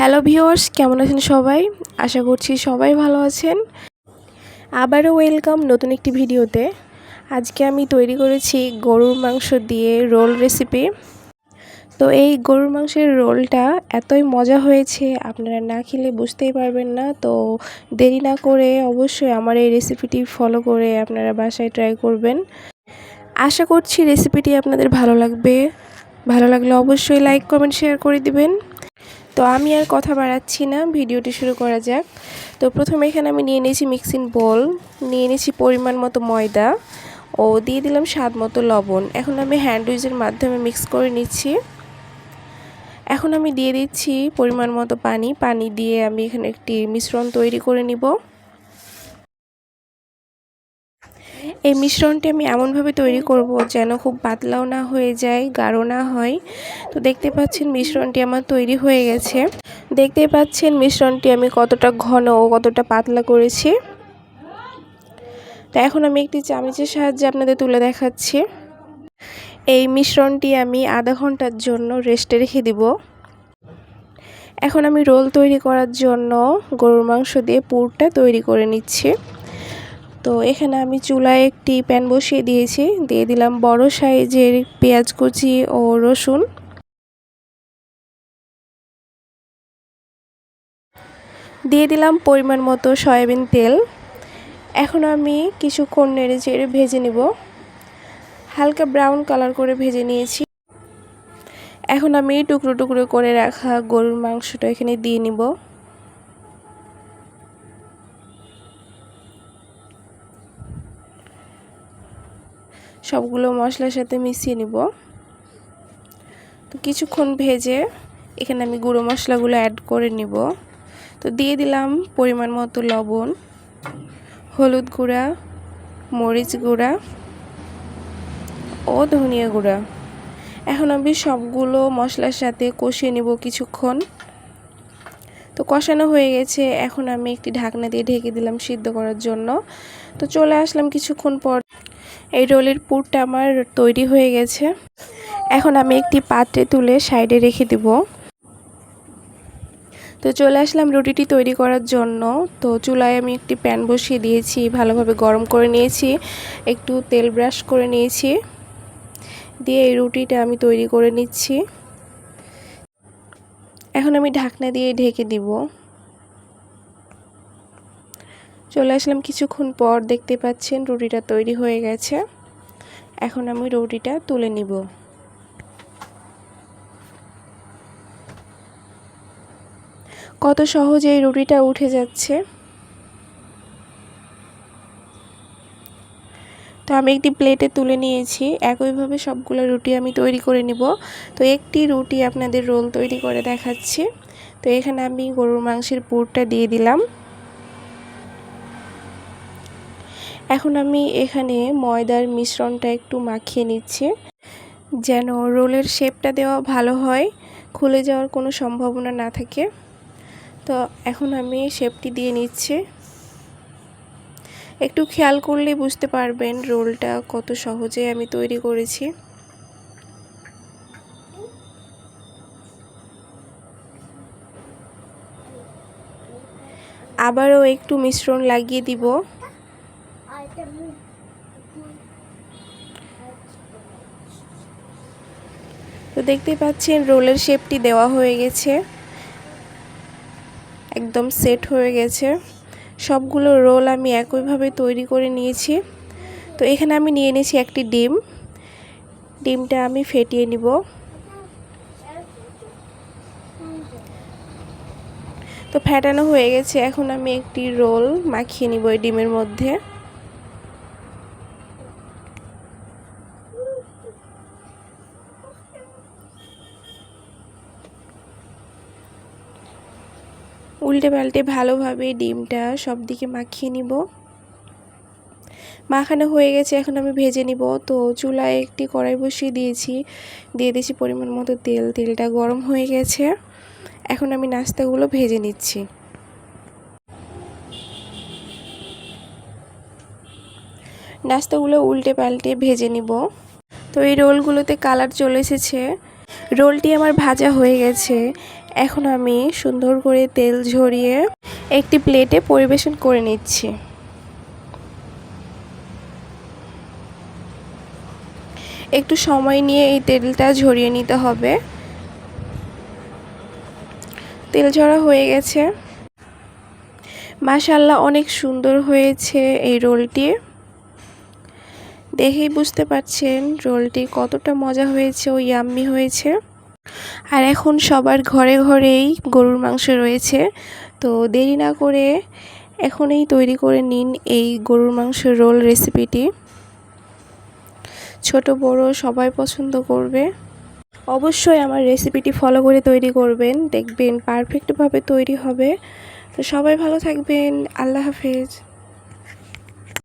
Hello viewers কেমন আছেন সবাই? আশা করছি সবাই ভালো আছেন। আবারও ওয়েলকাম নতুন একটি ভিডিওতে। আজকে আমি তৈরি করেছি গরুর মাংস দিয়ে রোল রেসিপি তো এই গরুর মাংসের রোলটা এতই মজা হয়েছে, আপনারা না খেলে বুঝতেই পারবেন না। তো দেরি না করে অবশ্যই আমার এই রেসিপিটি ফলো করে আপনারা বাসায় ট্রাই করবেন। আশা করছি রেসিপিটি আপনাদের ভালো লাগবে। ভালো লাগলে অবশ্যই লাইক কমেন্ট শেয়ার করে দিবেন। তো আমি আর কথা বাড়াচ্ছি না, ভিডিওটি শুরু করা যাক। তো প্রথমে এখানে আমি নিয়ে নিয়েছি মিক্সিং বোল নিয়ে নিয়েছি পরিমাণ মতো ময়দা, ও দিয়ে দিলাম স্বাদ মতো লবণ। এখন আমি হ্যান্ড উইজের মাধ্যমে মিক্স করে নিচ্ছি। এখন আমি দিয়ে দিচ্ছি পরিমাণ মতো পানি পানি দিয়ে আমি এখানে একটি মিশ্রণ তৈরি করে নিব। এই মিশ্রণটি আমি এমনভাবে তৈরি করব যেন খুব পাতলাও না হয়ে যায়, গাঢ় না হয়। তো দেখতে পাচ্ছেন মিশ্রণটি আমার তৈরি হয়ে গেছে। দেখতে পাচ্ছেন মিশ্রণটি আমি কতটা ঘন ও কতটা পাতলা করেছি। তো এখন আমি একটি চামচের সাহায্যে আপনাদের তুলে দেখাচ্ছি। এই মিশ্রণটি আমি আধা ঘণ্টার জন্য রেস্টে রেখে দিব। এখন আমি রোল তৈরি করার জন্য গরুর মাংস দিয়ে পুরটা তৈরি করে নিচ্ছি। তো এখানে আমি চুলায় একটি প্যান বসিয়ে দিয়েছি। দিয়ে দিলাম বড় সাইজের পেঁয়াজ কুচি ও রসুন। দিয়ে দিলাম পরিমাণ মতো সয়াবিন তেল। এখন আমি কিছুক্ষণ নেড়ে চেড়ে ভেজে নেব। হালকা ব্রাউন কালার করে ভেজে নিয়েছি। এখন আমি টুকরো টুকরো করে রাখা গরুর মাংসটা এখানে দিয়ে নিব। সবগুলো মশলার সাথে মিশিয়ে নিব। তো কিছুক্ষণ ভেজে এখানে আমি গুঁড়ো মশলাগুলো অ্যাড করে নিব। তো দিয়ে দিলাম পরিমাণ মতো লবণ, হলুদ গুঁড়া, মরিচ গুঁড়া ও ধনিয়া গুঁড়া। এখন আমি সবগুলো মশলার সাথে কষিয়ে নিব কিছুক্ষণ। তো কষানো হয়ে গেছে, এখন আমি একটি ঢাকনা দিয়ে ঢেকে দিলাম সিদ্ধ করার জন্য। তো চলে আসলাম কিছুক্ষণ পর। এই রোলের পুরটা আমার তৈরি হয়ে গেছে। এখন আমি একটি পাত্রে তুলে সাইডে রেখে দেব। তো চলে আসলাম রুটিটি তৈরি করার জন্য। তো চুলায় আমি একটি প্যান বসিয়ে দিয়েছি, ভালোভাবে গরম করে নিয়েছি, একটু তেল ব্রাশ করে নিয়েছি। দিয়ে এই রুটিটা আমি তৈরি করে নিচ্ছি। এখন আমি ঢাকনা দিয়ে ঢেকে দিব। চলে আসলাম কিছুক্ষণ পর, দেখতে পাচ্ছেন রুটিটা তৈরি হয়ে গেছে। এখন আমি রুটিটা তুলে নিব। কত সহজে এই রুটিটা উঠে যাচ্ছে। তো আমি একটি প্লেটে তুলে নিয়েছি। একইভাবে সবগুলো রুটি আমি তৈরি করে নিব। তো একটি রুটি আপনাদের রোল তৈরি করে দেখাচ্ছি। তো এখানে আমি গরুর মাংসের পুরটা দিয়ে দিলাম। এখন আমি এখানে ময়দার মিশ্রণটা একটু মাখিয়ে নিচ্ছি। যেন রোলের শেপটা দেওয়া ভালো হয়, খুলে যাওয়ার কোনো সম্ভাবনা না থাকে। তো এখন আমি শেপটি দিয়ে নিচ্ছি। একটু খেয়াল করলে বুঝতে পারবেন রোলটা কত সহজে আমি তৈরি করেছি। আবারও একটু মিশ্রণ লাগিয়ে দিব। তো দেখতে পাচ্ছেন, রোলের শেপটি দেওয়া হয়ে গেছে। একদম সেট হয়ে গেছে। সবগুলো রোল আমি একইভাবে তৈরি করে নিয়েছি। তো এখানে আমি নিয়ে নিয়েছি একটি ডিম। ডিমটা আমি ফেটিয়ে নিব। তো ফেটানো হয়ে গেছে। এখন আমি একটি রোল মাখিয়ে নিব এই ডিমের মধ্যে। উল্টে পাল্টে ভালোভাবে ডিমটা সব দিকে মাখিয়ে নিব। মাখানো হয়ে গেছে, এখন আমি ভেজে নিব। তো চুলায় একটি কড়াই বসিয়ে দিয়েছি। দিয়ে দিয়েছি পরিমাণ মতো তেল, তেলটা গরম হয়ে গেছে। এখন আমি নাস্তাগুলো ভেজে নিচ্ছি। নাস্তাগুলো উল্টে পাল্টে ভেজে নিব। তো এই রোলগুলোতে কালার চলে এসেছে। রোলটি আমার ভাজা হয়ে গেছে। এখন আমি সুন্দর করে তেল ঝরিয়ে একটি প্লেটে পরিবেশন করে নিচ্ছি। একটু সময় নিয়ে এই তেলটা ঝরিয়ে নিতে হবে। তেল ঝরা হয়ে গেছে। মাশাল্লাহ অনেক সুন্দর হয়েছে এই রোলটি। দেখেই বুঝতে পারছেন রোলটি কতটা মজা হয়েছে ও ইয়াম্মি হয়েছে। আর এখন সবার ঘরে ঘরেই গরুর মাংস রয়েছে। তো দেরি না করে এখনই তৈরি করে নিন এই গরুর মাংস রোল রেসিপিটি। ছোট, বড়, সবাই পছন্দ করবে। অবশ্যই আমার রেসিপিটি ফলো করে তৈরি করবেন। দেখবেন পারফেক্টভাবে তৈরি হবে। তো সবাই ভালো থাকবেন। আল্লাহ হাফেজ।